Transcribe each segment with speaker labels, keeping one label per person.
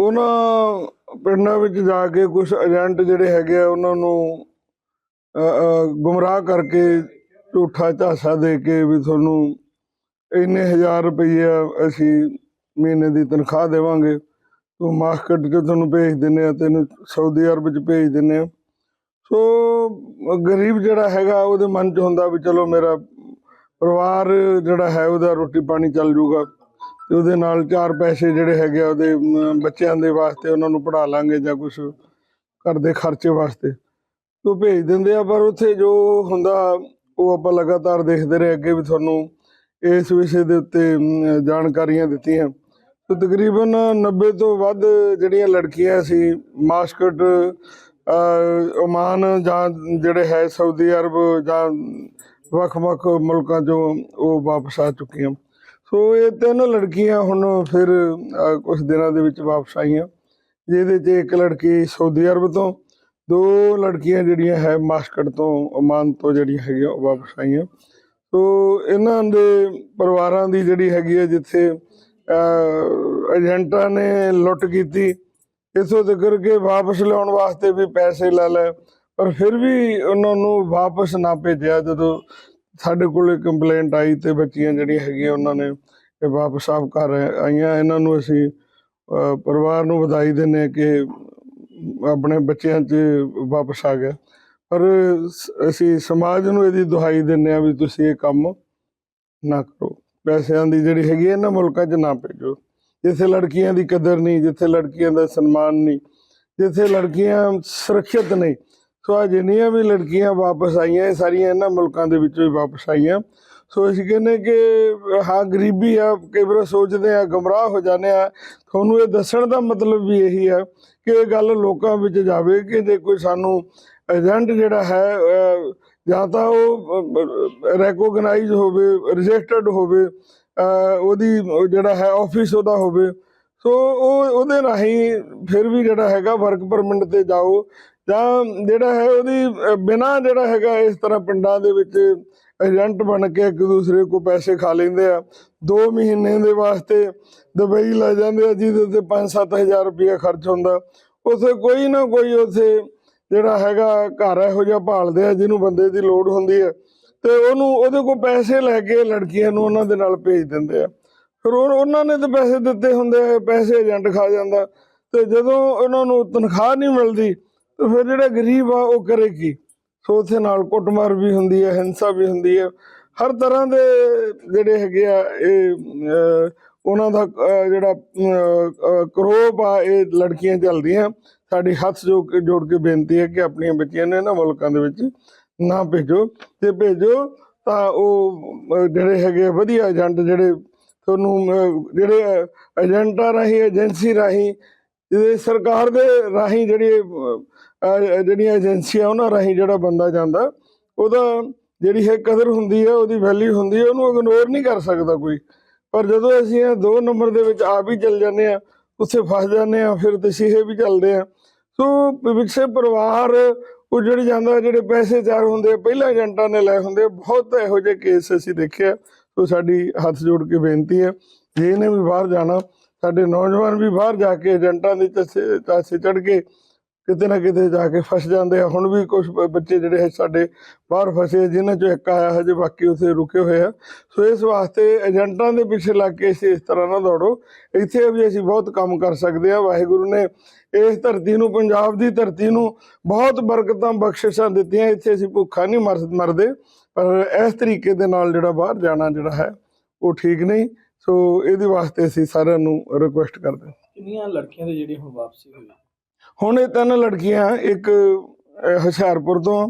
Speaker 1: ਉਹਨਾਂ ਪਿੰਡਾਂ ਵਿੱਚ ਜਾ ਕੇ ਕੁਝ ਏਜੰਟ ਜਿਹੜੇ ਹੈਗੇ ਆ, ਉਹਨਾਂ ਨੂੰ ਗੁੰਮਰਾਹ ਕਰਕੇ ਝੂਠਾ ਝਾਸਾ ਦੇ ਕੇ ਵੀ ਤੁਹਾਨੂੰ ਇੰਨੇ ਹਜ਼ਾਰ ਰੁਪਈਆ ਅਸੀਂ ਮਹੀਨੇ ਦੀ ਤਨਖਾਹ ਦੇਵਾਂਗੇ। ਤੂੰ ਮਾਸਕਟ 'ਚ ਤੁਹਾਨੂੰ ਭੇਜ ਦਿੰਨੇ ਆ ਤੈਨੂੰ ਸਾਊਦੀ ਅਰਬ 'ਚ ਭੇਜ ਦਿੰਨੇ ਆ ਸੋ, ਗਰੀਬ ਜਿਹੜਾ ਹੈਗਾ, ਉਹਦੇ ਮਨ 'ਚ ਹੁੰਦਾ ਵੀ ਚਲੋ ਮੇਰਾ ਪਰਿਵਾਰ ਜਿਹੜਾ ਹੈ, ਉਹਦਾ ਰੋਟੀ ਪਾਣੀ ਚੱਲ ਜੂਗਾ। ਤੇ ਉਹਦੇ ਨਾਲ ਚਾਰ ਪੈਸੇ ਜਿਹੜੇ ਹੈਗੇ ਆ ਉਹਦੇ ਬੱਚਿਆਂ ਦੇ ਵਾਸਤੇ ਉਹਨਾਂ ਨੂੰ ਪੜ੍ਹਾ ਲਾਂਗੇ ਜਾਂ ਕੁਝ ਘਰ ਦੇ ਖਰਚੇ ਵਾਸਤੇ। ਉਹ ਭੇਜ ਦਿੰਦੇ ਆ, ਪਰ ਉੱਥੇ ਜੋ ਹੁੰਦਾ, ਉਹ ਆਪਾਂ ਲਗਾਤਾਰ ਦੇਖਦੇ ਰਹੇ ਅੱਗੇ ਵੀ ਤੁਹਾਨੂੰ ਇਸ ਵਿਸ਼ੇ ਦੇ ਉੱਤੇ ਜਾਣਕਾਰੀਆਂ ਦਿੱਤੀਆਂ। ਤੇ ਤਕਰੀਬਨ 90 ਤੋਂ ਵੱਧ ਜਿਹੜੀਆਂ ਲੜਕੀਆਂ ਸੀ, ਮਾਸਕਟ ਓਮਾਨ ਜਾਂ ਜਿਹੜੇ ਹੈ, ਸਾਊਦੀ ਅਰਬ ਜਾਂ ਵੱਖ-ਵੱਖ ਮੁਲਕਾਂ ਚੋਂ ਉਹ ਵਾਪਸ ਆ ਚੁੱਕੀਆਂ। ਸੋ ਇਹ ਤਿੰਨ ਲੜਕੀਆਂ ਹੁਣ ਫਿਰ ਕੁਝ ਦਿਨਾਂ ਦੇ ਵਿੱਚ ਵਾਪਸ ਆਈਆਂ। ਜਿਹਦੇ 'ਚ ਇੱਕ ਲੜਕੀ ਸਾਊਦੀ ਅਰਬ ਤੋਂ, ਦੋ ਲੜਕੀਆਂ ਜਿਹੜੀਆਂ ਹੈ ਮਾਸਕਟ ਤੋਂ, ਓਮਾਨ ਤੋਂ ਜਿਹੜੀਆਂ ਹੈਗੀਆਂ ਉਹ ਵਾਪਸ ਆਈਆਂ। ਸੋ ਇਹਨਾਂ ਦੇ ਪਰਿਵਾਰਾਂ ਦੀ ਜਿਹੜੀ ਹੈਗੀ ਹੈ ਜਿੱਥੇ ਏਜੰਟਾਂ ਨੇ ਲੁੱਟ ਕੀਤੀ ਇਥੋਂ ਤੱਕ ਕਿ ਵਾਪਸ ਲਿਆਉਣ ਵਾਸਤੇ ਵੀ ਪੈਸੇ ਲੈ ਲਏ, ਪਰ ਫਿਰ ਵੀ ਉਹਨਾਂ ਨੂੰ ਵਾਪਸ ਨਾ ਭੇਜਿਆ ਜਦੋਂ ਸਾਡੇ ਕੋਲੇ ਕੰਪਲੇਂਟ ਆਈ ਤੇ ਬੱਚੀਆਂ ਜਿਹੜੀਆਂ ਹੈਗੀਆਂ ਉਹਨਾਂ ਨੇ ਇਹ ਵਾਪਸ ਆਪ ਘਰ ਆਈਆਂ। ਇਹਨਾਂ ਨੂੰ ਅਸੀਂ ਪਰਿਵਾਰ ਨੂੰ ਵਧਾਈ ਦਿੰਦੇ ਹਾਂ ਕਿ ਆਪਣੇ ਬੱਚਿਆਂ 'ਚ ਵਾਪਸ ਆ ਗਿਆ। ਪਰ ਅਸੀਂ ਸਮਾਜ ਨੂੰ ਇਹਦੀ ਦੁਹਾਈ ਦਿੰਦੇ ਆ ਵੀ ਤੁਸੀਂ ਇਹ ਕੰਮ ਨਾ ਕਰੋ। ਪੈਸਿਆਂ ਦੀ ਜਿਹੜੀ ਹੈਗੀ ਇਹਨਾਂ ਮੁਲਕਾਂ 'ਚ ਨਾ ਭੇਜੋ। ਜਿੱਥੇ ਲੜਕੀਆਂ ਦੀ ਕਦਰ ਨਹੀਂ, ਜਿੱਥੇ ਲੜਕੀਆਂ ਦਾ ਸਨਮਾਨ ਨਹੀਂ, ਜਿੱਥੇ ਲੜਕੀਆਂ ਸੁਰੱਖਿਅਤ ਨਹੀਂ ਸੋ ਆ ਜਿੰਨੀਆਂ ਵੀ ਲੜਕੀਆਂ ਵਾਪਸ ਆਈਆਂ, ਇਹ ਸਾਰੀਆਂ ਇਹਨਾਂ ਮੁਲਕਾਂ ਦੇ ਵਿੱਚੋਂ ਹੀ ਵਾਪਸ ਆਈਆਂ। ਸੋ ਅਸੀਂ ਕਹਿੰਦੇ ਕਿ, ਹਾਂ, ਗਰੀਬੀ ਆ, ਕਈ ਵਾਰ ਸੋਚਦੇ ਆ ਗਮਰਾਹ ਹੋ ਜਾਂਦੇ ਆ ਤੁਹਾਨੂੰ ਇਹ ਦੱਸਣ ਦਾ ਮਤਲਬ ਵੀ ਇਹੀ ਹੈ ਕਿ ਇਹ ਗੱਲ ਲੋਕਾਂ ਵਿੱਚ ਜਾਵੇ ਕਿ ਜੇ ਕੋਈ ਸਾਨੂੰ ਏਜੰਟ ਜਿਹੜਾ ਹੈ ਜਾਂ ਤਾਂ ਉਹ ਰੈਕੋਗਨਾਈਜ਼ ਹੋਵੇ ਰਜਿਸਟਰਡ ਹੋਵੇ ਉਹਦੀ ਜਿਹੜਾ ਹੈ ਆਫਿਸ ਉਹਦਾ ਹੋਵੇ। ਸੋ ਉਹ, ਉਹਦੇ ਰਾਹੀਂ ਫਿਰ ਵੀ ਜਿਹੜਾ ਹੈਗਾ ਵਰਕ ਪਰਮਿਟ ਤੇ ਜਾਓ। ਜਾਂ ਜਿਹੜਾ ਹੈ ਉਹਦੀ ਅਹ, ਬਿਨਾਂ ਜਿਹੜਾ ਹੈਗਾ ਇਸ ਤਰ੍ਹਾਂ ਪਿੰਡਾਂ ਦੇ ਵਿੱਚ ਏਜੰਟ ਬਣ ਕੇ ਇੱਕ ਦੂਸਰੇ ਕੋ ਪੈਸੇ ਖਾ ਲੈਂਦੇ ਆ 2 ਮਹੀਨੇ ਦੇ ਵਾਸਤੇ ਦੁਬਈ ਲੈ ਜਾਂਦੇ ਆ ਜਿਹਦੇ ਤੇ 5-7000 ਰੁਪਏ ਖਰਚ ਹੁੰਦਾ। ਉਥੇ ਕੋਈ ਨਾ ਕੋਈ ਉਥੇ ਜਿਹੜਾ ਹੈਗਾ ਘਰ ਇਹੋ ਜਿਹਾ ਭਾਲਦੇ ਆ ਜਿਹਨੂੰ ਬੰਦੇ ਦੀ ਲੋੜ ਹੁੰਦੀ ਹੈ ਤੇ ਉਹਨੂੰ ਉਹਦੇ ਕੋਲ ਪੈਸੇ ਲੈ ਕੇ ਲੜਕੀਆਂ ਨੂੰ ਉਹਨਾਂ ਦੇ ਨਾਲ ਭੇਜ ਦਿੰਦੇ ਆ। ਫਿਰ ਉਹ- ਉਹਨਾਂ ਨੇ ਤਾਂ ਪੈਸੇ ਦਿੱਤੇ ਹੁੰਦੇ ਆ ਪੈਸੇ ਏਜੰਟ ਖਾ ਜਾਂਦਾ। ਤੇ ਜਦੋਂ ਉਹਨਾਂ ਨੂੰ ਤਨਖਾਹ ਨਹੀਂ ਮਿਲਦੀ ਤੇ ਫਿਰ ਜਿਹੜਾ ਗਰੀਬ ਆ, ਉਹ ਕਰੇ ਕੀ? ਸੋ ਉੱਥੇ ਨਾਲ ਕੁੱਟਮਾਰ ਵੀ ਹੁੰਦੀ ਹੈ, ਹਿੰਸਾ ਵੀ ਹੁੰਦੀ ਹੈ। ਹਰ ਤਰ੍ਹਾਂ ਦੇ ਜਿਹੜੇ ਹੈਗੇ ਆ, ਇਹ ਉਹਨਾਂ ਦਾ ਜਿਹੜਾ ਕਰੋਪ ਆ, ਇਹ ਲੜਕੀਆਂ ਚੱਲਦੀਆਂ। ਸਾਡੀ ਹੱਥ ਜੋ ਜੋੜ ਕੇ ਬੇਨਤੀ ਹੈ ਕਿ ਆਪਣੀਆਂ ਬੱਚੀਆਂ ਨੂੰ ਇਹਨਾਂ ਮੁਲਕਾਂ ਦੇ ਵਿੱਚ ਨਾ ਭੇਜੋ। ਤੇ ਭੇਜੋ, ਤਾਂ ਉਹ ਜਿਹੜੇ ਹੈਗੇ ਆ, ਵਧੀਆ ਏਜੰਟ ਜਿਹੜੇ ਤੁਹਾਨੂੰ ਜਿਹੜੇ ਏਜੰਟਾਂ ਰਾਹੀਂ, ਏਜੰਸੀ ਰਾਹੀਂ ਜਿਹੜੇ ਸਰਕਾਰ ਦੇ ਰਾਹੀਂ ਜਿਹੜੀ ਜਿਹੜੀਆਂ ਏਜੰਸੀਆਂ ਉਹਨਾਂ ਰਾਹੀਂ ਜਿਹੜਾ ਬੰਦਾ ਜਾਂਦਾ ਉਹਦਾ ਜਿਹੜੀ ਹੈ ਕਦਰ ਹੁੰਦੀ ਹੈ ਉਹਦੀ ਵੈਲਿਊ ਹੁੰਦੀ ਹੈ ਉਹਨੂੰ ਇਗਨੋਰ ਨਹੀਂ ਕਰ ਸਕਦਾ ਕੋਈ। ਪਰ ਜਦੋਂ ਅਸੀਂ ਇਹ ਦੋ ਨੰਬਰ ਦੇ ਵਿੱਚ ਆਪ ਹੀ ਚੱਲ ਜਾਂਦੇ ਆ ਉੱਥੇ ਫਸ ਜਾਂਦੇ ਆ ਫਿਰ ਤਸੀਹੇ ਵੀ ਚੱਲਦੇ ਆ ਸੋ ਪਿਛੇ ਪਰਿਵਾਰ ਜਿਹੜੇ ਜਾਂਦਾ ਜਿਹੜੇ ਪੈਸੇ ਚਾਰ ਹੁੰਦੇ ਆ, ਪਹਿਲਾਂ ਏਜੰਟਾਂ ਨੇ ਲਏ ਹੁੰਦੇ ਬਹੁਤ ਇਹੋ ਜਿਹੇ ਕੇਸ ਅਸੀਂ ਦੇਖਿਆ ਸੋ ਸਾਡੀ ਹੱਥ ਜੋੜ ਕੇ ਬੇਨਤੀ ਹੈ ਜੇ ਇਹਨੇ ਵੀ ਬਾਹਰ ਜਾਣਾ ਸਾਡੇ ਨੌਜਵਾਨ ਵੀ ਬਾਹਰ ਜਾ ਕੇ ਏਜੰਟਾਂ ਦੇ ਚਾਸੇ ਚਾਸੇ ਚੜ ਕੇ ਕਿਤੇ ਨਾ ਕਿਤੇ ਜਾ ਕੇ ਫਸ ਜਾਂਦੇ ਆ। ਹੁਣ ਵੀ ਕੁਝ ਬੱਚੇ ਜਿਹੜੇ ਹੈ ਸਾਡੇ ਬਾਹਰ ਫਸੇ ਆ, ਜਿਨ੍ਹਾਂ ਚੋਂ ਇੱਕ ਆਇਆ ਹਜੇ ਬਾਕੀ ਉਥੇ ਰੁਕੇ ਹੋਏ ਆ। ਸੋ ਇਸ ਵਾਸਤੇ ਏਜੰਟਾਂ ਦੇ ਪਿੱਛੇ ਲੱਗ ਕੇ ਅਸੀਂ ਇਸ ਤਰ੍ਹਾਂ ਨਾ ਦੌੜੋ। ਇੱਥੇ ਵੀ ਅਸੀਂ ਬਹੁਤ ਕੰਮ ਕਰ ਸਕਦੇ ਆ। ਵਾਹਿਗੁਰੂ ਨੇ ਇਸ ਧਰਤੀ ਨੂੰ ਪੰਜਾਬ ਦੀ ਧਰਤੀ ਨੂੰ ਬਹੁਤ ਬਰਕਤਾਂ ਬਖਸ਼ਿਸ਼ਾਂ ਦਿੱਤੀਆਂ। ਇੱਥੇ ਅਸੀਂ ਭੁੱਖਾ ਨਹੀਂ ਮਰ ਮਰਦੇ। ਪਰ ਇਸ ਤਰੀਕੇ ਦੇ ਨਾਲ ਜਿਹੜਾ ਬਾਹਰ ਜਾਣਾ ਜਿਹੜਾ ਹੈ ਉਹ ਠੀਕ ਨਹੀਂ। ਸੋ ਇਹਦੇ ਵਾਸਤੇ ਅਸੀਂ ਸਾਰਿਆਂ ਨੂੰ ਰਿਕੁਐਸਟ ਕਰਦੇ ਹਾਂ।
Speaker 2: ਕਿੰਨੀਆਂ ਲੜਕੀਆਂ ਦੇ ਜਿਹੜੀ ਹੁਣ ਵਾਪਸੀ ਹੋਈ?
Speaker 1: ਹੁਣ ਇਹ ਤਿੰਨ ਲੜਕੀਆਂ ਇੱਕ ਹੁਸ਼ਿਆਰਪੁਰ ਤੋਂ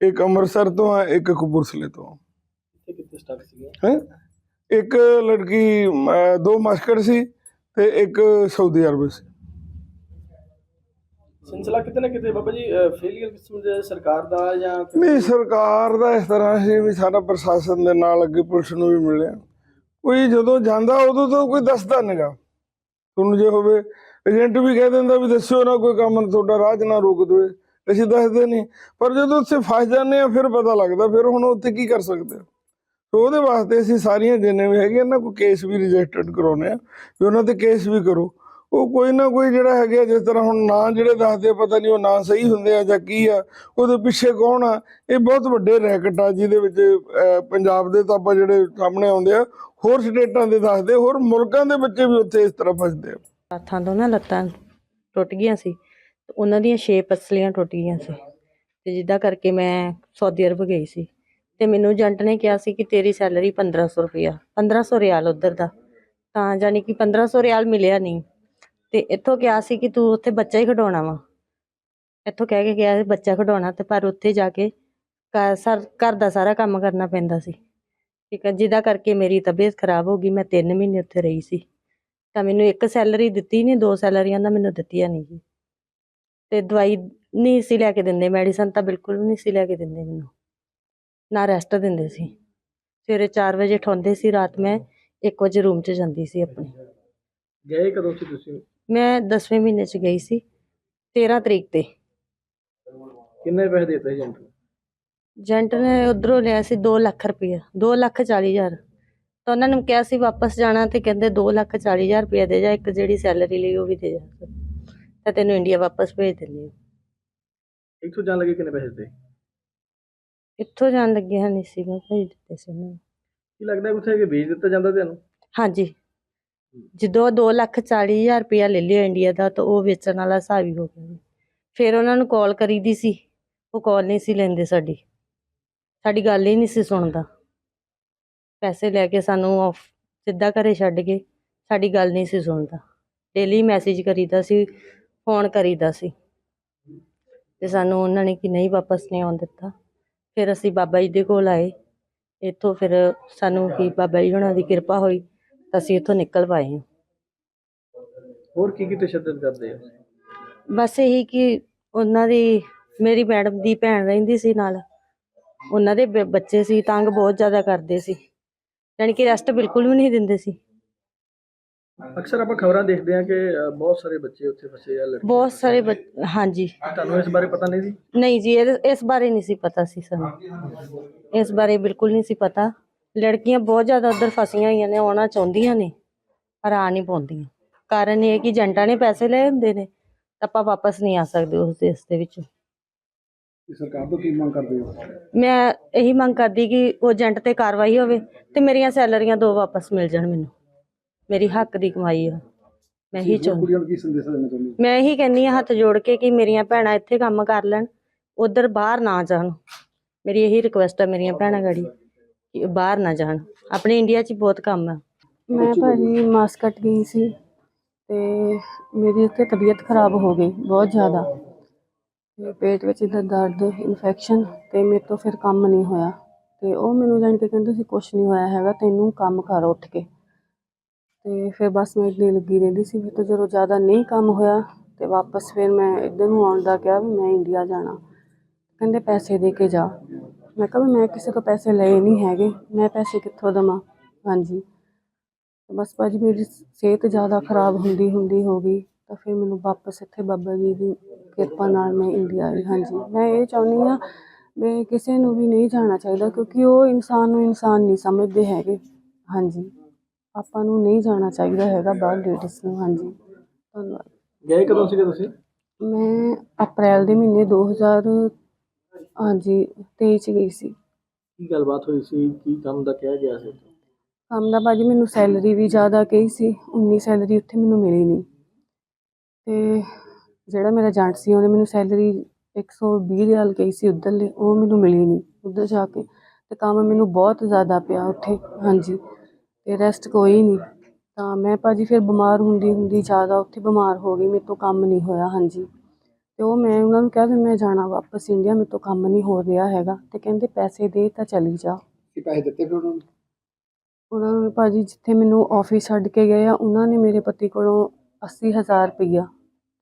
Speaker 1: ਇੱਕ ਅੰਮ੍ਰਿਤਸਰ ਤੋਂ ਆ ਇੱਕ ਕਪੂਰਥਲੇ ਤੋਂ।
Speaker 2: ਕਿੱਥੇ ਕਿੱਥੇ ਸਟਕ ਸੀਗੇ?
Speaker 1: ਹੈ? ਇੱਕ ਲੜਕੀ ਦੋ ਮਸਕਟ ਸੀ ਤੇ ਇੱਕ ਸਾਊਦੀ ਅਰਬ ਸੀ।
Speaker 2: ਸਿਲਸਿਲਾ ਕਿਤੇ ਨਾ ਕਿਤੇ ਬਾਬਾ ਜੀ ਫੇਲੀਅਰ ਕਿਸਮ ਦੇ ਸਰਕਾਰ ਦਾ ਜਾਂ
Speaker 1: ਨਹੀਂ ਸਰਕਾਰ ਦਾ ਇਸ ਤਰ੍ਹਾਂ ਸੀ ਵੀ ਸਾਡਾ ਪ੍ਰਸ਼ਾਸਨ ਦੇ ਨਾਲ ਅੱਗੇ ਪੁਲਿਸ ਨੂੰ ਵੀ ਮਿਲਿਆ। ਕੋਈ ਜਦੋਂ ਜਾਂਦਾ, ਉਦੋਂ ਤਾਂ ਕੋਈ ਦੱਸਦਾ ਨਹੀਂਗਾ ਤੁਹਾਨੂੰ ਜੇ ਹੋਵੇ ਏਜੰਟ ਵੀ ਕਹਿ ਦਿੰਦਾ ਵੀ ਦੱਸਿਓ ਨਾ ਕੋਈ ਕੰਮ, ਤੁਹਾਡਾ ਰਾਹ 'ਚ ਨਾ ਰੋਕ ਦੇਵੇ ਅਸੀਂ ਦੱਸਦੇ ਨਹੀਂ ਪਰ ਜਦੋਂ ਉੱਥੇ ਫਸ ਜਾਂਦੇ ਆ, ਫਿਰ ਪਤਾ ਲੱਗਦਾ, ਫਿਰ ਹੁਣ ਉੱਥੇ ਕੀ ਕਰ ਸਕਦੇ ਸੋ ਉਹਦੇ ਵਾਸਤੇ ਅਸੀਂ ਸਾਰੀਆਂ ਜਿੰਨੇ ਵੀ ਹੈਗੇ ਨਾ ਕੋਈ ਕੇਸ ਵੀ ਰਜਿਸਟਰਡ ਕਰਾਉਨੇ ਆ। ਵੀ ਉਹਨਾਂ ਤੇ ਕੇਸ ਵੀ ਕਰੋ। ਉਹ ਕੋਈ ਨਾ ਕੋਈ ਜਿਹੜਾ ਹੈਗਾ ਜਿਸ ਤਰ੍ਹਾਂ ਹੁਣ ਨਾਂ ਜਿਹੜੇ ਦੱਸਦੇ ਪਤਾ ਨਹੀਂ ਉਹ ਨਾਂ ਸਹੀ ਹੁੰਦੇ ਆ ਜਾਂ ਕੀ ਆ, ਉਹਦੇ ਪਿੱਛੇ ਕੌਣ ਆ? ਇਹ ਬਹੁਤ ਵੱਡੇ ਰੈਕਟ ਆ ਜਿਹਦੇ ਵਿੱਚ ਪੰਜਾਬ ਦੇ ਤਾਂ ਆਪਾਂ ਜਿਹੜੇ ਸਾਹਮਣੇ ਆਉਂਦੇ ਆ, ਹੋਰ ਸਟੇਟਾਂ ਦੇ ਦੱਸਦੇ, ਹੋਰ ਮੁਲਕਾਂ ਦੇ ਬੱਚੇ ਵੀ ਉੱਥੇ ਇਸ ਤਰ੍ਹਾਂ ਫਸਦੇ ਆ।
Speaker 3: ਹੱਥਾਂ ਤੋਂ ਨਾ ਲੱਤਾਂ ਟੁੱਟ ਗਈਆਂ ਸੀ ਉਹਨਾਂ ਦੀਆਂ ਛੇ ਪਸਲੀਆਂ ਟੁੱਟ ਗਈਆਂ ਸੀ। ਤੇ ਜਿੱਦਾਂ ਕਰਕੇ ਮੈਂ ਸਾਊਦੀ ਅਰਬ ਗਈ ਸੀ, ਤੇ ਮੈਨੂੰ ਏਜੰਟ ਨੇ ਕਿਹਾ ਸੀ ਕਿ ਤੇਰੀ ਸੈਲਰੀ 1500 ਰੁਪਇਆ 1500 ਰਿਆਲ ਉਧਰ ਦਾ। ਤਾਂ ਜਾਨੀ ਕਿ 1500 ਰਿਆਲ ਮਿਲਿਆ ਨਹੀਂ। ਤੇ ਇੱਥੋਂ ਕਿਹਾ ਸੀ ਕਿ ਤੂੰ ਉੱਥੇ ਬੱਚਾ ਹੀ ਖਿਡਾਉਣਾ ਵਾ। ਇੱਥੋਂ ਕਹਿ ਕੇ ਗਿਆ ਸੀ ਬੱਚਾ ਖਿਡਾਉਣਾ ਤੇ ਪਰ ਉੱਥੇ ਜਾ ਕੇ ਸਰ, ਘਰ ਦਾ ਸਾਰਾ ਕੰਮ ਕਰਨਾ ਪੈਂਦਾ ਸੀ। ਠੀਕ ਹੈ ਜਿਹਦਾ ਕਰਕੇ ਮੇਰੀ ਤਬੀਅਤ ਖਰਾਬ ਹੋ ਗਈ, ਮੈਂ 3 ਮਹੀਨੇ ਉੱਥੇ ਰਹੀ ਸੀ। ਤਾਂ ਮੈਨੂੰ ਇੱਕ ਸੈਲਰੀ ਦਿੱਤੀ ਨਹੀਂ ਦੋ ਸੈਲਰੀਆਂ ਤਾਂ ਮੈਨੂੰ ਦਿੱਤੀਆਂ ਨਹੀਂ ਜੀ। ਤੇ ਦਵਾਈ ਨਹੀਂ ਸੀ ਲੈ ਕੇ ਦਿੰਦੇ, ਮੈਡੀਸਨ ਤਾਂ ਬਿਲਕੁਲ ਨਹੀਂ ਸੀ ਲੈ ਕੇ ਦਿੰਦੇ ਮੈਨੂੰ। ਨਾ ਰੈਸਟ ਦਿੰਦੇ ਸੀ। ਸਵੇਰੇ 4 ਵਜੇ ਠੋਂਦੇ ਸੀ, ਰਾਤ ਮੈਂ 1 ਵਜੇ ਰੂਮ 'ਚ ਜਾਂਦੀ ਸੀ ਆਪਣੇ।
Speaker 2: ਗਏ ਕਦੋਂ ਸੀ ਤੁਸੀਂ?
Speaker 3: ਮੈਂ 10ਵੇਂ ਮਹੀਨੇ 'ਚ ਗਈ ਸੀ 13 ਤਰੀਕ ਤੇ।
Speaker 2: ਕਿੰਨੇ ਪੈਸੇ ਦਿੱਤੇ ਏਜੰਟ ਨੂੰ
Speaker 3: ਏਜੰਟ ਨੇ ਉਧਰੋਂ ਲਿਆ ਸੀ 2 ਲੱਖ ਰੁਪਇਆ 2 ਲੱਖ 40 ਹਜ਼ਾਰ। ਤਾਂ ਉਹਨਾਂ ਨੂੰ ਕਿਹਾ ਸੀ ਵਾਪਸ ਜਾਣਾ ਤੇ ਕਹਿੰਦੇ 2 ਲੱਖ 40 ਹਜ਼ਾਰ ਰੁਪਇਆ ਦੇ ਜਾ ਇੱਕ ਜਿਹੜੀ ਸੈਲਰੀ ਲਈ ਉਹ ਵੀ ਦੇ ਜਾ। ਤਾਂ ਤੈਨੂੰ ਇੰਡੀਆ ਵਾਪਸ ਭੇਜ ਦਿੰਦੇ
Speaker 2: ਇੱਥੋਂ ਜਾਣ ਲੱਗੇ ਕਿੰਨੇ ਪੈਸੇ ਦਿੱਤੇ?
Speaker 3: ਇੱਥੋਂ ਜਾਣ ਲੱਗੇ ਹਾਂ ਨਹੀਂ ਸੀ ਮੈਂ ਭੇਜ ਦਿੱਤੇ ਸੀ ਉਹਨਾਂ ਨੂੰ।
Speaker 2: ਕੀ ਲੱਗਦਾ ਉੱਥੇ ਕਿ ਵੇਚ ਦਿੱਤਾ ਜਾਂਦਾ ਤੁਹਾਨੂੰ
Speaker 3: ਹਾਂਜੀ। ਜਦੋਂ 2 ਲੱਖ 40 ਹਜ਼ਾਰ ਰੁਪਇਆ ਲੈ ਲਿਆ ਇੰਡੀਆ ਦਾ, ਤਾਂ ਉਹ ਵੇਚਣ ਵਾਲਾ ਹਿਸਾਬ ਹੀ ਹੋ ਗਿਆ ਫਿਰ ਉਹਨਾਂ ਨੂੰ ਕਾਲ ਕਰੀਦੀ ਸੀ। ਉਹ ਕਾਲ ਨਹੀਂ ਸੀ ਲੈਂਦੇ ਸਾਡੀ। ਸਾਡੀ ਗੱਲ ਹੀ ਨਹੀਂ ਸੀ ਸੁਣਦਾ। ਪੈਸੇ ਲੈ ਕੇ ਸਾਨੂੰ ਆਫ ਸਿੱਧਾ ਘਰੇ ਛੱਡ ਕੇ ਸਾਡੀ ਗੱਲ ਨਹੀਂ ਸੀ ਸੁਣਦਾ। ਡੇਲੀ ਮੈਸੇਜ ਕਰੀਦਾ ਸੀ ਫੋਨ ਕਰੀਦਾ ਸੀ। ਤੇ ਸਾਨੂੰ ਉਹਨਾਂ ਨੇ ਕਿ ਨਹੀਂ ਵਾਪਸ ਨਹੀਂ ਆਉਣ ਦਿੱਤਾ। ਫਿਰ ਅਸੀਂ ਬਾਬਾ ਜੀ ਦੇ ਕੋਲ ਆਏ। ਇੱਥੋਂ ਫਿਰ ਸਾਨੂੰ ਕੀ ਬਾਬਾ ਜੀ ਹੁਣਾਂ ਦੀ ਕਿਰਪਾ ਹੋਈ। ਅਸੀਂ ਇੱਥੋਂ ਨਿਕਲ ਪਾਏ ਹਾਂ।
Speaker 2: ਹੋਰ ਕੀ ਕੀ ਤਸ਼ੱਦਦ ਕਰਦੇ ਆ
Speaker 3: ਬਸ ਇਹੀ ਕਿ ਉਹਨਾਂ ਦੀ ਮੇਰੀ ਮੈਡਮ ਦੀ ਭੈਣ ਰਹਿੰਦੀ ਸੀ ਨਾਲ। ਉਹਨਾਂ ਦੇ ਬ- ਬੱਚੇ ਸੀ ਤੰਗ ਬਹੁਤ ਜ਼ਿਆਦਾ ਕਰਦੇ ਸੀ। ਯਾਨੀ ਕਿ ਰੈਸਟ ਬਿਲਕੁਲ ਵੀ ਨਹੀਂ ਦਿੰਦੇ ਸੀ।
Speaker 2: ਅਕਸਰ ਆਪਾਂ ਖਬਰਾਂ ਦੇਖਦੇ ਆ ਕਿ ਅ, ਬਹੁਤ ਸਾਰੇ ਬੱਚੇ ਉੱਥੇ ਫਸੇ ਆ ਲੜਕੇ
Speaker 3: ਬਹੁਤ ਸਾਰੇ ਬੱਚ- ਹਾਂਜੀ।
Speaker 2: ਤੁਹਾਨੂੰ ਇਸ ਬਾਰੇ ਪਤਾ ਨਹੀਂ ਸੀ?
Speaker 3: ਨਹੀਂ ਜੀ ਇਹਦੇ- ਇਸ ਬਾਰੇ ਨਹੀਂ ਸੀ ਪਤਾ ਸੀ ਸਾਨੂੰ। ਇਸ ਬਾਰੇ ਬਿਲਕੁਲ ਨਹੀਂ ਸੀ ਪਤਾ। ਲੜਕੀਆਂ ਬਹੁਤ ਜ਼ਿਆਦਾ ਉਧਰ ਫਸੀਆਂ ਹੋਈਆਂ ਨੇ ਆਉਣਾ ਚਾਹੁੰਦੀਆਂ ਨੇ ਪਰ ਆ ਨਹੀਂ ਪਾਉਂਦੀਆਂ। ਕਾਰਨ ਇਹ ਕਿ ਏਜੰਟਾਂ ਨੇ ਪੈਸੇ ਲਏ ਹੁੰਦੇ ਨੇ ਤਾਂ ਆਪਾਂ ਵਾਪਸ ਨਹੀਂ ਆ ਸਕਦੇ ਉਸ ਦੇਸ਼ ਦੇ ਵਿੱਚ।
Speaker 2: ਸਰਕਾਰ ਤੋਂ ਕੀ ਮੰਗ ਕਰਦੇ ਹੋ?
Speaker 3: ਮੈਂ ਇਹੀ ਮੰਗ ਕਰਦੀ ਕਿ ਉਹ ਏਜੰਟ ਤੇ ਕਾਰਵਾਈ ਹੋਵੇ ਤੇ ਮੇਰੀਆਂ ਸੈਲਰੀਆਂ ਦੋ ਵਾਪਸ ਮਿਲ ਜਾਣ ਮੈਨੂੰ। ਮੇਰੀ ਹੱਕ ਦੀ ਕਮਾਈ ਆ। ਮੈਂ ਇਹੀ ਚਾਹੁੰਦੀ।
Speaker 2: ਨੂੰ ਕੀ ਸੰਦੇਸ਼ ਦੇਣਾ ਚਾਹੁੰਦੇ
Speaker 3: ਮੈਂ ਇਹੀ ਕਹਿੰਨੀ ਆ ਹੱਥ ਜੋੜ ਕੇ ਕਿ ਮੇਰੀਆਂ ਭੈਣਾਂ ਇੱਥੇ ਕੰਮ ਕਰ ਲੈਣ ਉਧਰ ਬਾਹਰ ਨਾ ਜਾਣ। ਮੇਰੀ ਇਹੀ ਰਿਕੁਐਸਟ ਆ ਮੇਰੀਆਂ ਭੈਣਾਂ ਗਾੜੀ। ਬਾਹਰ ਨਾ ਜਾਣ। ਆਪਣੇ ਇੰਡੀਆ 'ਚ ਹੀ ਬਹੁਤ ਕੰਮ ਆ।
Speaker 4: ਮੈਂ ਭਾਜੀ ਮਾਸਕਟ ਗਈ ਸੀ ਤੇ ਮੇਰੀ ਉੱਥੇ ਤਬੀਅਤ ਖਰਾਬ ਹੋ ਗਈ ਬਹੁਤ ਜ਼ਿਆਦਾ। ਤੇ ਪੇਟ ਵਿੱਚ ਦਾ ਦਰਦ ਇਨਫੈਕਸ਼ਨ ਤੇ ਮੇਰੇ ਤੋਂ ਫਿਰ ਕੰਮ ਨਹੀਂ ਹੋਇਆ। ਤੇ ਉਹ ਮੈਨੂੰ ਜਾਣ ਕੇ ਕਹਿੰਦੇ ਸੀ, ਕੁਛ ਨਹੀਂ ਹੋਇਆ ਹੈਗਾ, ਤੈਨੂੰ ਕੰਮ ਕਰ ਉੱਠ ਕੇ। ਤੇ ਫਿਰ ਬਸ ਮੈਂ ਇੱਦਾਂ ਹੀ ਲੱਗੀ ਰਹਿੰਦੀ ਸੀ, ਫਿਰ ਤੋਂ ਜਦੋਂ ਜ਼ਿਆਦਾ ਨਹੀਂ ਕੰਮ ਹੋਇਆ ਤੇ ਵਾਪਸ ਫਿਰ ਮੈਂ ਇੱਧਰ ਨੂੰ ਆਉਣ ਦਾ ਕਿਹਾ ਵੀ ਮੈਂ ਇੰਡੀਆ ਜਾਣਾ। ਕਹਿੰਦੇ ਪੈਸੇ ਦੇ ਕੇ ਜਾ। ਮੈਂ ਕਿਹਾ ਵੀ ਮੈਂ ਕਿਸੇ ਤੋਂ ਪੈਸੇ ਲਏ ਨਹੀਂ ਹੈਗੇ ਮੈਂ ਪੈਸੇ ਕਿੱਥੋਂ ਦੇਵਾਂ? ਹਾਂਜੀ। ਬਸ ਭਾਜੀ ਮੇਰੀ ਸਿਹਤ ਜ਼ਿਆਦਾ ਖਰਾਬ ਹੁੰਦੀ ਹੁੰਦੀ ਹੋ ਗਈ ਤਾਂ ਫਿਰ ਮੈਨੂੰ ਵਾਪਸ ਇੱਥੇ ਬਾਬਾ ਜੀ ਦੀ ਕਿਰਪਾ ਨਾਲ ਮੈਂ ਇੰਡੀਆ ਆਈ। ਹਾਂਜੀ। ਮੈਂ ਇਹ ਚਾਹੁੰਦੀ ਹਾਂ ਵੀ ਕਿਸੇ ਨੂੰ ਵੀ ਨਹੀਂ ਜਾਣਾ ਚਾਹੀਦਾ ਕਿਉਂਕਿ ਉਹ ਇਨਸਾਨ ਨੂੰ ਇਨਸਾਨ ਨਹੀਂ ਸਮਝਦੇ ਹੈਗੇ। ਹਾਂਜੀ। ਆਪਾਂ ਨੂੰ ਨਹੀਂ ਜਾਣਾ ਚਾਹੀਦਾ ਹੈਗਾ ਬਾਹਰ ਲੇਡੀਜ਼ ਨੂੰ। ਹਾਂਜੀ। ਧੰਨਵਾਦ।
Speaker 2: ਗਏ ਕਦੋਂ ਸੀਗੇ ਤੁਸੀਂ?
Speaker 4: ਮੈਂ ਅਪ੍ਰੈਲ ਦੇ ਮਹੀਨੇ 2000 ਹਾਂਜੀ 23 ਚ ਗਈ ਸੀ।
Speaker 2: ਕੀ ਗੱਲਬਾਤ ਹੋਈ ਸੀ? ਕੀ ਕੰਮ ਦਾ ਕਿਹਾ ਗਿਆ ਸੀ?
Speaker 4: ਕੰਮ ਦਾ ਭਾਜੀ ਮੈਨੂੰ ਸੈਲਰੀ ਵੀ ਜ਼ਿਆਦਾ ਕਹੀ ਸੀ ਉਨੀ ਸੈਲਰੀ ਉੱਥੇ ਮੈਨੂੰ ਮਿਲੀ ਨਹੀਂ ਤੇ ਜਿਹੜਾ ਮੇਰਾ ਏਜੰਟ ਸੀ ਉਹਨੇ ਮੈਨੂੰ ਸੈਲਰੀ 120 ਰਿਆਲ ਕਹੀ ਸੀ ਉੱਧਰਲੇ ਉਹ ਮੈਨੂੰ ਮਿਲੀ ਨਹੀਂ ਉੱਧਰ ਜਾ ਕੇ। ਤੇ ਕੰਮ ਮੈਨੂੰ ਬਹੁਤ ਜ਼ਿਆਦਾ ਪਿਆ ਉੱਥੇ ਹਾਂਜੀ। ਤੇ ਰੈਸਟ ਕੋਈ ਨਹੀਂ ਤਾਂ ਮੈਂ ਭਾਜੀ ਫਿਰ ਬਿਮਾਰ ਹੁੰਦੀ ਹੁੰਦੀ ਜ਼ਿਆਦਾ ਉੱਥੇ ਬਿਮਾਰ ਹੋ ਗਈ ਮੇਰੇ ਤੋਂ ਕੰਮ ਨਹੀਂ ਹੋਇਆ ਹਾਂਜੀ। ਤੇ ਉਹ ਮੈਂ ਉਹਨਾਂ ਨੂੰ ਕਿਹਾ ਵੀ ਮੈਂ ਜਾਣਾ ਵਾਪਸ ਇੰਡੀਆ ਮੇਰੇ ਤੋਂ ਕੰਮ ਨਹੀਂ ਹੋ ਰਿਹਾ ਹੈਗਾ। ਤੇ ਕਹਿੰਦੇ ਪੈਸੇ ਦੇ ਤਾਂ ਚਲੀ ਜਾ।
Speaker 2: ਕੀ ਪੈਸੇ ਦਿੱਤੇ ਫਿਰ ਉਹਨਾਂ ਨੂੰ?
Speaker 4: ਉਹਨਾਂ ਨੂੰ ਭਾਜੀ ਜਿੱਥੇ ਮੈਨੂੰ ਆਫਿਸ ਛੱਡ ਕੇ ਗਏ ਆ ਉਹਨਾਂ ਨੇ ਮੇਰੇ ਪਤੀ ਕੋਲੋਂ 80000 ਰੁਪਈਆ।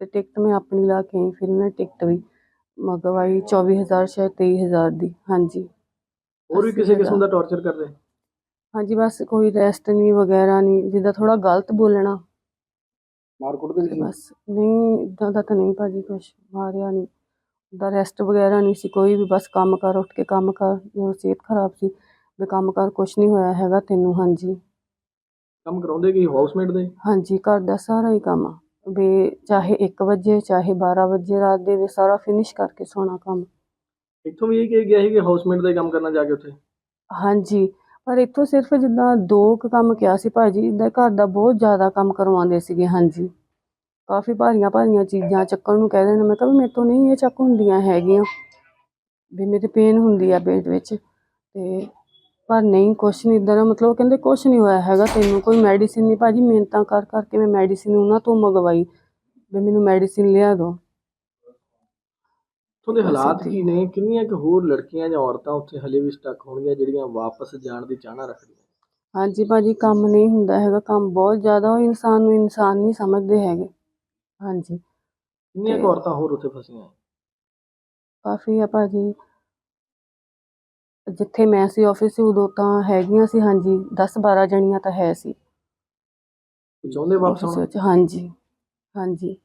Speaker 4: ਤੇ ਟਿਕਟ ਮੈਂ ਆਪਣੀ ਲਾ ਕੇ ਆਈ ਫਿਰ ਉਹਨਾਂ ਨੇ ਟਿਕਟ ਵੀ ਮੰਗਵਾਈ 24000 ਸ਼ਾਇਦ 23000 ਦੀ। ਹਾਂਜੀ।
Speaker 2: ਹੋਰ ਵੀ ਕਿਸੇ ਕਿਸਮ ਦਾ ਟੌਰਚਰ ਕਰਦੇ?
Speaker 4: ਹਾਂਜੀ ਬਸ ਕੋਈ ਰੈਸਟ ਨਹੀਂ ਵਗੈਰਾ ਨਹੀਂ ਜਿੱਦਾਂ ਥੋੜਾ ਗਲਤ ਬੋਲਣਾ।
Speaker 2: ਮਾਰ ਕੁੱਟਦੇ
Speaker 4: ਤੇ ਬਸ ਨਹੀਂ ਇਦਾਂ ਦਾ ਤਾਂ ਨਹੀਂ ਭਾਜੀ ਕੁਛ ਮਾਰਿਆ ਨਹੀਂ ਦਾ ਰੈਸਟ ਵਗੈਰਾ ਨਹੀਂ ਸੀ ਕੋਈ ਵੀ ਬਸ ਕੰਮ ਕਰ ਉੱਠ ਕੇ ਕੰਮ ਕਰ ਜਦੋਂ ਸਿਹਤ ਖਰਾਬ ਸੀ ਵੀ ਕੰਮ ਕਰ ਕੁਛ ਨਹੀਂ ਹੋਇਆ ਹੈਗਾ ਤੈਨੂੰ ਹਾਂਜੀ।
Speaker 2: ਕੰਮ ਕਰਾਉਂਦੇ ਕੀ ਹਾਊਸਮੇਟ ਦੇ?
Speaker 4: ਹਾਂਜੀ ਘਰ ਦਾ ਸਾਰਾ ਹੀ ਕੰਮ ਆ। ਵੀ ਚਾਹੇ 1 ਵਜੇ ਚਾਹੇ 12 ਵਜੇ ਰਾਤ ਦੇ ਵੀ ਸਾਰਾ ਫਿਨਿਸ਼ ਕਰਕੇ ਸੋਣਾ ਕੰਮ।
Speaker 2: ਇੱਥੋਂ ਵੀ ਇਹ ਕਿ ਗਿਆ ਸੀ ਕਿ ਹਾਊਸਮੇਟ ਦਾ ਹੀ ਕੰਮ ਕਰਨਾ ਜਾ ਕੇ ਉੱਥੇ?
Speaker 4: ਹਾਂਜੀ ਪਰ ਇੱਥੋਂ ਸਿਰਫ ਜਿੱਦਾਂ ਦੋ ਕੁ ਕੰਮ ਕਿਹਾ ਸੀ ਭਾਜੀ, ਇਦਾਂ ਘਰ ਦਾ ਬਹੁਤ ਜ਼ਿਆਦਾ ਕੰਮ ਕਰਵਾਉਂਦੇ ਸੀਗੇ, ਹਾਂਜੀ। ਕਾਫੀ ਭਾਰੀਆਂ ਭਾਰੀਆਂ ਚੀਜ਼ਾਂ ਚੱਕਣ ਨੂੰ ਕਹਿ ਦੇਣ ਮੈਂ ਕਿਹਾ ਵੀ ਮੇਰੇ ਤੋਂ ਨਹੀਂ ਇਹ ਚੱਕ ਹੁੰਦੀਆਂ ਹੈਗੀਆਂ। ਵੀ ਮੇਰੇ ਪੇਨ ਹੁੰਦੀ ਆ ਪੇਟ ਵਿੱਚ ਤੇ ਪਰ ਨਹੀਂ, ਕੁਛ ਨਹੀਂ, ਇਦਾਂ ਦਾ ਮਤਲਬ ਕਹਿੰਦੇ ਕੁਛ ਨਹੀਂ ਹੋਇਆ ਹੈਗਾ ਤੈਨੂੰ, ਕੋਈ ਮੈਡੀਸਿਨ ਨਹੀਂ। ਭਾਜੀ ਮਿਹਨਤਾਂ ਕਰ ਕਰਕੇ ਮੈਂ ਮੈਡੀਸਿਨ ਉਹਨਾਂ ਤੋਂ ਮੰਗਵਾਈ, ਵੀ ਮੈਨੂੰ ਮੈਡੀਸਿਨ ਲਿਆ ਦਿਓ।
Speaker 2: ਉੱਥੋਂ ਦੇ ਹਾਲਾਤ। ਕੀ ਨੇ? ਕਿੰਨੀਆਂ ਕੁ ਹੋਰ ਲੜਕੀਆਂ ਜਾਂ ਔਰਤਾਂ ਉੱਥੇ ਹਲੇ ਵੀ ਸਟਕ ਹੋਣਗੀਆਂ ਜਿਹੜੀਆਂ ਵਾਪਸ ਜਾਣ ਦੀ ਚਾਹਨਾ ਰੱਖਦੀਆਂ?
Speaker 4: ਹਾਂਜੀ ਭਾਜੀ ਕੰਮ ਨਹੀਂ ਹੁੰਦਾ ਹੈਗਾ ਕੰਮ ਬਹੁਤ ਜ਼ਿਆਦਾ ਉਹ ਇਨਸਾਨ ਨੂੰ ਇਨਸਾਨ ਨਹੀਂ ਸਮਝਦੇ ਹੈਗੇ। ਹਾਂਜੀ।
Speaker 2: ਕਿੰਨੀਆਂ ਕੁ ਔਰਤਾਂ ਹੋਰ ਉੱਥੇ ਫਸੀਆਂ
Speaker 4: ਕਾਫੀ ਆ ਭਾਜੀ। ਜਿੱਥੇ ਮੈਂ ਸੀ ਆਫਿਸ 'ਚ ਉਦੋਂ ਤਾਂ ਹੈਗੀਆਂ ਸੀ ਹਾਂਜੀ 10 12 ਜਣੀਆਂ ਤਾਂ ਹੈ ਸੀ।
Speaker 2: ਚਾਹੁੰਦੇ ਵਾਪਸ ਆਉਣਾ?
Speaker 4: ਹਾਂਜੀ। ਹਾਂਜੀ।